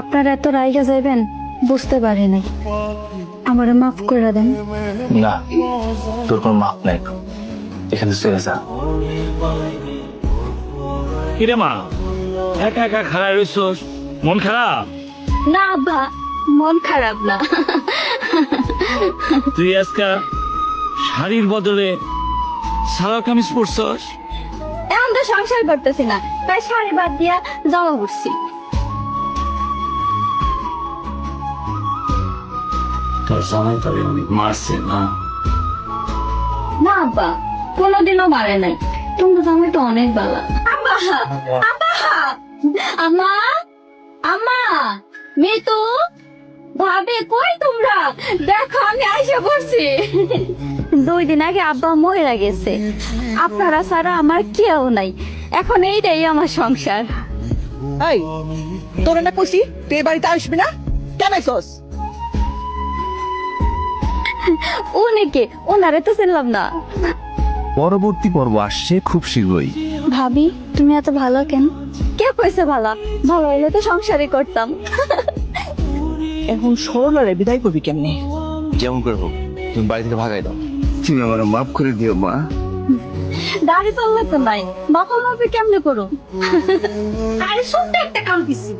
আপনারা এত রাইগা যাইবেন বুঝতে পারি নাই। আমারে মাফ করে দেন। না তোর কোনো মাপ নাই এখানে চলে যা। কিরে মা একা একা খারাপ রইছস? মন খারাপ? না আব্বা মন খারাপ না। তুই আজকা শাড়ির বদলে সালোয়ার কামিজ পরছস? এখন তো সংসার করতেছি না তাই শাড়ি বাদ দিয়া জামা পড়ছি তোর জামাই তবে অনেক মারছে না? না আব্বা কোনোদিনও মারে নাই। তোমার জামাই তো অনেক আব্বা আব্বা আমা আমা মিতু ভাবে কই তোমরা? দেখো আমি আইসা পড়ছি। দুই দিন আগে আব্বা মরে গেছে। আপনারা ছাড়া আমার কেউ নাই। এখন এইটাই আমার সংসার। এই তোর না কইছি তুই বাড়িতে আসবি না? কেন আইসস? উনিকে ওনারে তো চিনলাম না। পরবর্তী পর্ব আসছে খুব শীঘ্রই। ভাবি তুমি এত ভালো কেন? কে কইছে ভালো? ভালো হইলে তো সংসারই করতাম। এখন সরলারে বিদায় করবি কেমনে? যেমন করে হোক তুমি বাড়ি থেকে ভাগাই দাও। তুমি আমার মাফ করে দিও মা। দাড়ি চললে তো নাই। বাবা মাপে কেমনে করো আরে ছোট্ট একটা কাম দিছি।